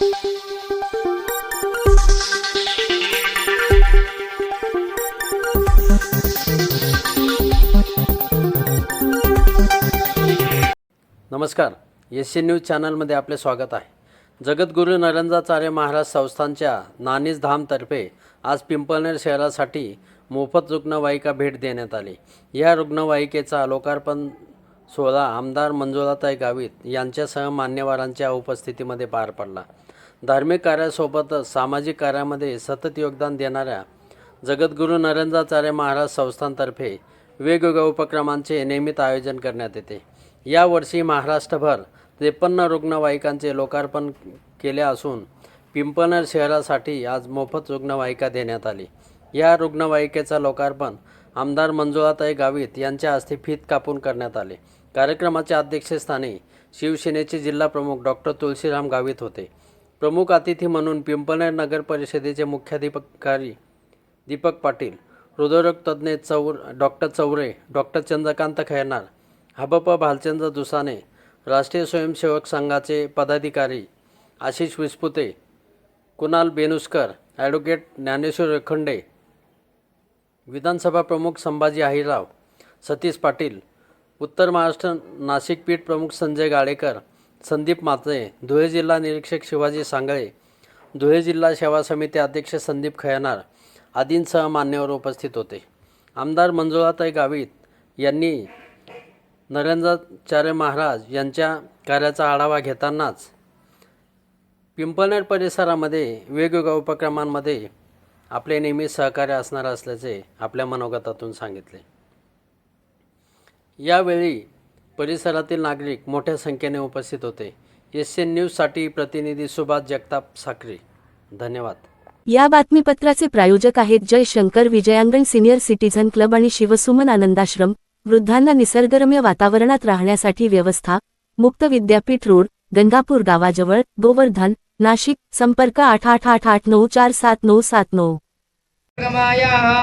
नमस्कार. S C news चॅनलमध्ये आपले स्वागत आहे. जगद्गुरू नरेंद्राचार्य महाराज संस्थानच्या नानीज धामतर्फे आज पिंपळनेर शहरासाठी मोफत रुग्णवाहिका भेट देण्यात आली. या रुग्णवाहिकेचा लोकार्पण सोहळा आमदार मंजुळाताई गावित यांच्यासह मान्यवरांच्या उपस्थितीमध्ये पार पडला. धार्मिक कार्यासोबतच सामाजिक कार्यामध्ये सतत योगदान देणाऱ्या जगद्गुरू नरेंद्राचार्य महाराज संस्थांतर्फे वेगवेगळ्या उपक्रमांचे नियमित आयोजन करण्यात येते. यावर्षी महाराष्ट्रभर त्रेपन्न रुग्णवाहिकांचे लोकार्पण केले असून पिंपणर शहरासाठी आज मोफत रुग्णवाहिका देण्यात आली. या रुग्णवाहिकेचा लोकार्पण आमदार मंजुळाताई गावित यांच्या हस्ते फीत कापून करण्यात आले. कार्यक्रमाच्या अध्यक्षस्थानी शिवसेनेचे जिल्हाप्रमुख डॉक्टर तुळशीराम गावित होते. प्रमुख अतिथी म्हणून पिंपळनेर नगर परिषदेचे मुख्याधिपकारी दीपक पाटील हृदयरोग तज्ज्ञ चौर डॉक्टर चौरे डॉक्टर चंद्रकांत खैरनार हबप भालचंद्र दुसाने राष्ट्रीय स्वयंसेवक संघाचे पदाधिकारी आशिष विस्पुते कुणाल बेनुस्कर ॲडव्होकेट ज्ञानेश्वर रेखंडे विधानसभा प्रमुख संभाजी आहिराव सतीश पाटील उत्तर महाराष्ट्र नाशिक पीठ प्रमुख संजय गाडेकर संदीप मात्रे धुळे जिल्हा निरीक्षक शिवाजी सांगळे धुळे जिल्हा सेवा समिती अध्यक्ष संदीप खयनार आदींसह मान्यवर उपस्थित होते. आमदार मंजुळाताई गावित यांनी नरेंद्राचार्य महाराज यांच्या कार्याचा आढावा घेतानाच पिंपळनेर परिसरामध्ये वेगवेगळ्या उपक्रमांमध्ये आपले नेहमी सहकार्य असणार असल्याचे आपल्या मनोगतातून सांगितले. यावेळी परिसरातील नागरिक मोठ्या संख्येने उपस्थित होते. एस एन न्यूजसाठी प्रतिनिधी सुभाष जगताप साखरे धन्यवाद. या बातमीपत्राचे प्रायोजक आहेत Jay Shankar Vijayangan senior citizen club आणि शिवसुमन आनंदाश्रम वृद्धांना निसर्गरम्य वातावरणात राहण्यासाठी व्यवस्था मुक्त विद्यापीठ रोड गंगापूर गावाजवळ गोवर्धन नाशिक संपर्क आठ आठ आठ आठ नऊ चार सात नऊ सात नऊ. गमायाः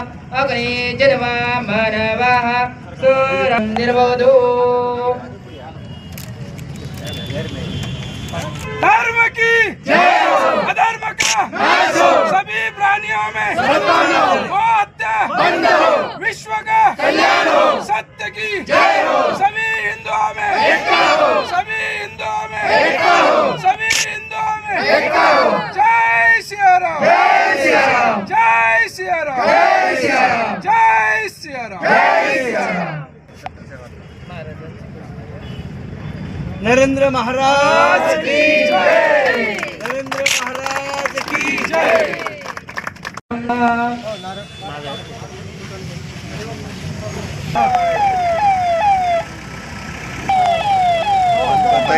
की? अधर्म का? सभी प्राणियों में वो हत्या विश्व का सत्य की सभी हिंदुओं में सभी हिंदुओं में सभी हिंदुओं में। जय सिया राम। जय सिया राम। जय सिया राम। नरेंद्र महाराज की जय नरेंद्र महाराज की जय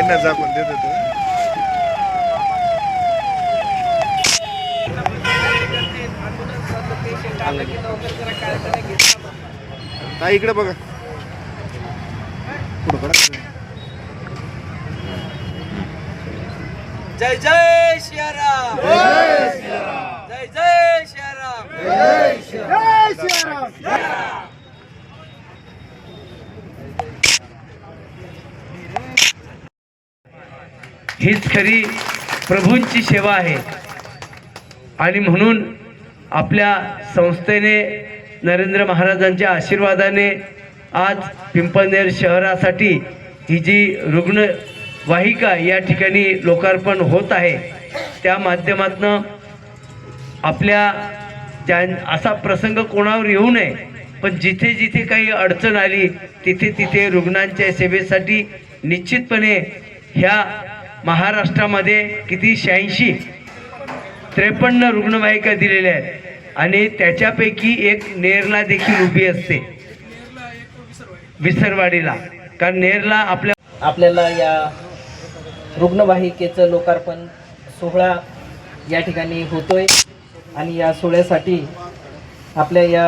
झाकून देत होतो. ताई इकडे बघा. पुढं बघा जय जय शियाराम जय जय शियाराम हीच खरी प्रभूंची सेवा आहे. आणि म्हणून आपल्या संस्थेने नरेंद्र महाराजांच्या आशीर्वादाने आज पिंपळनेर शहरासाठी ही जी रुग्णवाहिका या ठिकाणी लोकार्पण होत आहे त्या माध्यमातनं आपल्या ज्या असा प्रसंग कोणावर येऊ नये पण जिथे जिथे काही अडचण आली तिथे तिथे रुग्णांच्या सेवेसाठी निश्चितपणे ह्या महाराष्ट्रामध्ये किती शहाऐंशी त्रेपन्न रुग्णवाहिका दिलेल्या आहेत. आणि त्याच्यापैकी एक नेरला देखील उभी असते. विसरवाडीला. कारण नेरला आपल्या आपल्याला या रुग्णवाहिकेचं लोकार्पण सोहळा या ठिकाणी होतोय. आणि या सोहळ्यासाठी आपल्या या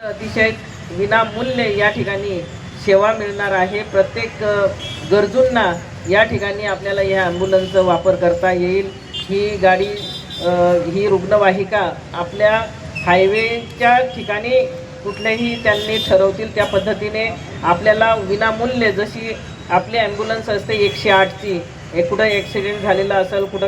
अतिशय विनामूल्य या ठिकाणी सेवा मिळणार आहे. प्रत्येक गरजूंना या ठिकाणी आपल्याला या ॲम्ब्युलन्सचा वापर करता येईल. ही गाडी ही रुग्णवाहिका आपल्या हायवेच्या ठिकाणी कुठलेही त्यांनी ठरवतील त्या पद्धतीने आपल्याला विनामूल्य जशी आपली ॲम्ब्युलन्स असते एकशे आठची एक कुठं ॲक्सिडेंट झालेला असेल कुठं